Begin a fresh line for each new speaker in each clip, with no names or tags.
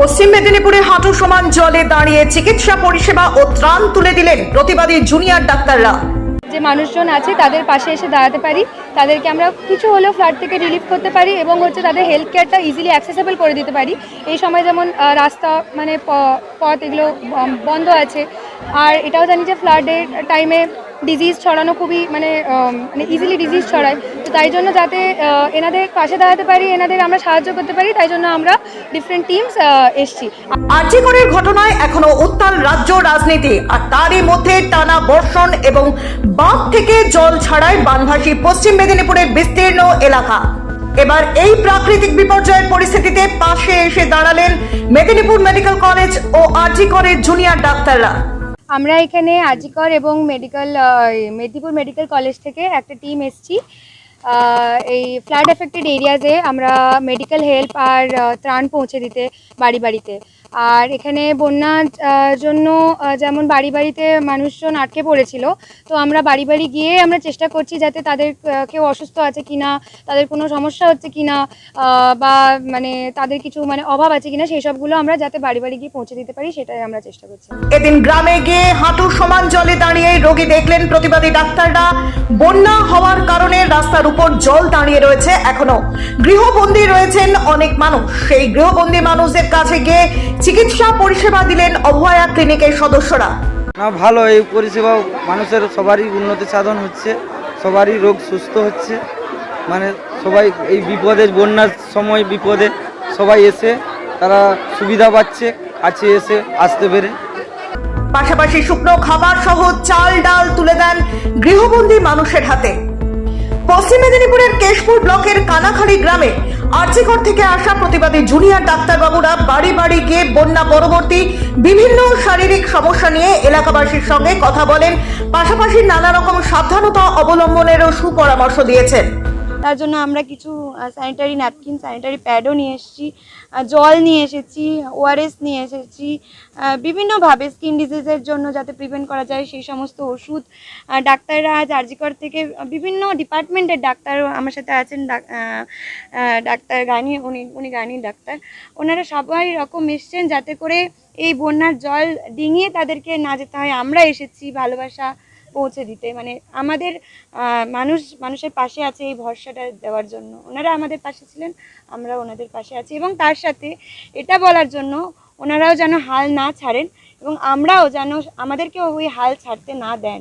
পশ্চিম মেদিনীপুরে হাঁটু সমান জলে দাঁড়িয়ে চিকিৎসা পরিষেবা ও ত্রাণ তুলে দিলেন প্রতিবাদী জুনিয়র ডাক্তাররা।
যে মানুষজন আছে, তাদের পাশে এসে দাঁড়াতে পারি। তাদেরকে আমরা কিছু হলেও ফ্লাড থেকে রিলিফ করতে পারি এবং হচ্ছে তাদের হেলথ কেয়ারটা ইজিলি অ্যাক্সেসেবল করে দিতে পারি। এই সময় যেমন রাস্তা মানে পথ এগুলো বন্ধ আছে। আর এটাও জানি যে ফ্লাডের টাইমে ডিজিজ ছড়ানো খুবই মানে মানে ইজিলি ডিজিজ ছড়ায়। তো তাই জন্য যাতে এনাদের পাশে দাঁড়াতে পারি এনাদের আমরা সাহায্য করতে পারি তাই জন্য আমরা ডিফারেন্ট টিমস এসছি।
আর্যিকরের ঘটনায় এখনও উত্তাল রাজ্য রাজনীতি আর তারই মধ্যে টানা বর্ষণ এবং বাঁধ থেকে জল ছাড়ায় বানভাসী পশ্চিম মেদিনীপুরের বিস্তীর্ণ এলাকা। এবার এই প্রাকৃতিক বিপর্যয়ের পরিস্থিতিতে পাশে এসে দাঁড়ালেন মেদিনীপুর মেডিকেল কলেজ ও আর্যিকরের জুনিয়র ডাক্তাররা।
আমরা এখানে আজিকর এবং মেডিকেল মেদিনীপুর মেডিকেল কলেজ থেকে একটা টিম এসছি। এই ফ্লাড এফেক্টেড এরিয়াজে আমরা মেডিকেল হেল্প আর ত্রাণ পৌঁছে দিতে বাড়ি বাড়িতে। আর এখানে বন্যার জন্য যেমন বাড়ি বাড়িতে মানুষজন আটকে পড়েছিল তো আমরা বাড়ি বাড়ি গিয়ে আমরা চেষ্টা করছি যাতে তাদের কেউ অসুস্থ আছে কিনা তাদের কোনো সমস্যা হচ্ছে কিনা আহ, বা মানে তাদের কিছু মানে অভাব আছে কিনা সেই সবগুলো আমরা যাতে বাড়ি বাড়ি গিয়ে পৌঁছে দিতে পারি সেটাই আমরা চেষ্টা করছি।
এদিন গ্রামে গিয়ে হাঁটু সমান জলে দাঁড়িয়ে রোগী দেখলেন প্রতিবাদী ডাক্তাররা। বন্যা হওয়ার কারণে রাস্তার উপর জল দাঁড়িয়ে রয়েছে এখনও। গৃহবন্দী রয়েছেন অনেক মানুষ। সেই গৃহবন্দী মানুষদের কাছে গিয়ে চিকিৎসা পরিষেবা দিলেন অভয়া ক্লিনিকের সদস্যরা।
না, ভালো, এই পরিষেবা মানুষের সবারই উন্নতি সাধন হচ্ছে, সবারই রোগ সুস্থ হচ্ছে। মানে সবাই এই বিপদে, বন্যার সময় বিপদে সবাই এসে তারা সুবিধা পাচ্ছে, কাছে এসে আসতে পেরে।
পাশাপাশি শুকনো খাবার সহ চাল, ডাল তুলে দেন গৃহবন্দী মানুষের হাতে। পশ্চিম মেদিনীপুরের কেশপুর ব্লকের কানাখালী গ্রামে আর্চিকর থেকে আসা প্রতিবাদী জুনিয়র ডাক্তারবাবুরা বাড়ি বাড়ি গিয়ে বন্যা পরবর্তী বিভিন্ন শারীরিক সমস্যা নিয়ে এলাকাবাসীর সঙ্গে কথা বলেন। পাশাপাশি নানা রকম সাবধানতা অবলম্বনেরও সুপরামর্শ দিয়েছেন।
তার জন্য আমরা কিছু স্যানিটারি ন্যাপকিন স্যানিটারি প্যাডও নিয়ে এসেছি জল নিয়ে এসেছি ওআরএস নিয়ে এসেছি বিভিন্নভাবে স্কিন ডিজিজের জন্য যাতে প্রিভেন্ট করা যায় সেই সমস্ত ওষুধ। ডাক্তাররা আজ থেকে বিভিন্ন ডিপার্টমেন্টের ডাক্তার আমার সাথে আছেন ডাক্তার গানি, উনি উনি গানি ডাক্তার। ওনারা সবাই রকম এসছেন যাতে করে এই বন্যার জল ডিঙিয়ে তাদেরকে না যেতে হয়। আমরা এসেছি ভালোবাসা পৌঁছে দিতে। মানে আমাদের মানুষ, মানুষের পাশে আছে এই ভরসাটা দেওয়ার জন্য। ওনারা আমাদের পাশে ছিলেন, আমরা ওনাদের পাশে আছি এবং তার সাথে এটা বলার জন্য ওনারাও যেন হাল না ছাড়েন এবং আমরাও যেন আমাদেরকেও ওই হাল ছাড়তে না দেন।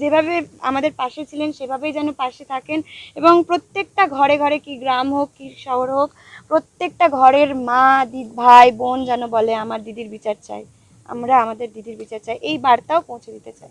যেভাবে আমাদের পাশে ছিলেন, সেভাবেই যেন পাশে থাকেন এবং প্রত্যেকটা ঘরে ঘরে কি গ্রাম হোক, কি শহর হোক, প্রত্যেকটা ঘরের মা দিদ ভাই, বোন যেন বলে, আমার দিদির বিচার চাই। আমরা আমাদের দিদির বিচার চাই। এই বার্তাও পৌঁছে দিতে চাই।